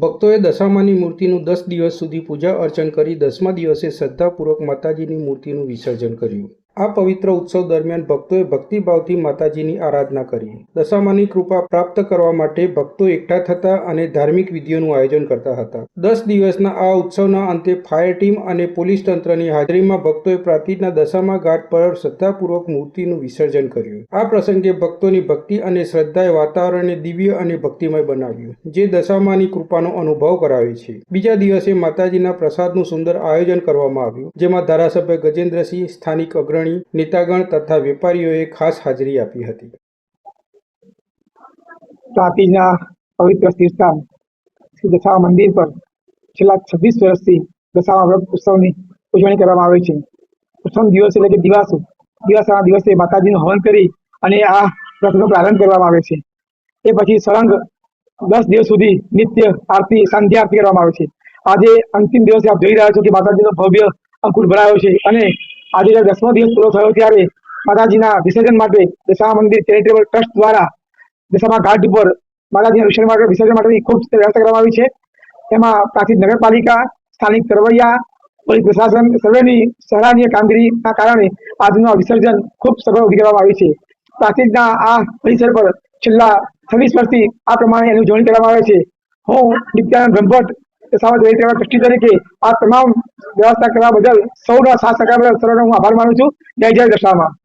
ભક્તોએ દશામાની મૂર્તિનું દસ દિવસ સુધી પૂજા અર્ચન કરી દસમા દિવસે શ્રદ્ધાપૂર્વક માતાજીની મૂર્તિનું વિસર્જન કર્યું. આ પવિત્ર ઉત્સવ દરમિયાન ભક્તોએ ભક્તિભાવથી માતાજીની આરાધના કરી. દશામાની કૃપા પ્રાપ્ત કરવા માટે ભક્તો એકઠા થતા અને ધાર્મિક વિધિઓનું આયોજન કરતા હતા. દસ દિવસના આ ઉત્સવના અંતે ફાયર ટીમ અને પોલીસ તંત્રની હાજરીમાં ભક્તોએ પ્રાચીનના દશામા ઘાટ પર શ્રદ્ધાપૂર્વક મૂર્તિનું વિસર્જન કર્યું. આ પ્રસંગે ભક્તોની ભક્તિ અને શ્રદ્ધાએ વાતાવરણને દિવ્ય અને ભક્તિમય બનાવ્યું, જે દશામાની કૃપાનો અનુભવ કરાવે છે. બીજા દિવસે માતાજીના પ્રસાદનું સુંદર આયોજન કરવામાં આવ્યું, જેમાં ધારાસભ્ય ગજેન્દ્રસિંહ, સ્થાનિક અગ્રણી નેતાગણ તથા વેપારીઓએ ખાસ હાજરી આપી હતી. તાપીના પવિત્ર તીર્થધામ શ્રી દશામા મંદિર પર છેલ્લા છવ્વીસ વર્ષથી દશામા વ્રત ઉત્સવની ઉજવણી કરવામાં આવે છે. પ્રથમ દિવસ એટલે કે દિવાસો. દિવાસાના દિવસે માતાજીનું હવન કરી અને આ રથનો પ્રારંભ કરવામાં આવે છે. એ પછી સળંગ દસ દિવસ સુધી નિત્ય આરતી સંધ્યા આરતી કરવામાં આવે છે. આજે અંતિમ દિવસે આપ જોઈ રહ્યા છો કે માતાજીનો ભવ્ય અંકુર ભરાયો છે અને આજે જયારે દસમો દિવસ પૂરો થયો ત્યારે માતાજીના વિસર્જન માટે દશામા મંદિર ચેરિટેબલ ટ્રસ્ટ દ્વારા દશામા ઘાટ ઉપર માતાજીના વિસર્જન માટે વિસર્જન માટેની ખૂબ વ્યવસ્થા કરવામાં આવી છે. તેમાં પ્રાચીન નગરપાલિકા, સ્થાનિક તરવૈયા, પોલીસ પ્રશાસન, સર્વેની સરાહનીય કામગીરીના કારણે આજનું વિસર્જન ખૂબ સફળ ઊભી કરવામાં આવી છે. પ્રાચીનના આ પરિસર પર છેલ્લા છવ્વીસ વર્ષથી આ પ્રમાણે એની ઉજવણી કરવામાં આવે છે. હું નિત્યાનંદ બ્રહ્મભટ્ટ દશામા ચેરિટેબલ ટ્રસ્ટી તરીકે આ તમામ વ્યવસ્થા કરવા બદલ સૌના સાથ સહકાર બદલ સર્વનો હું આભાર માનું છું. જય જય દશામાં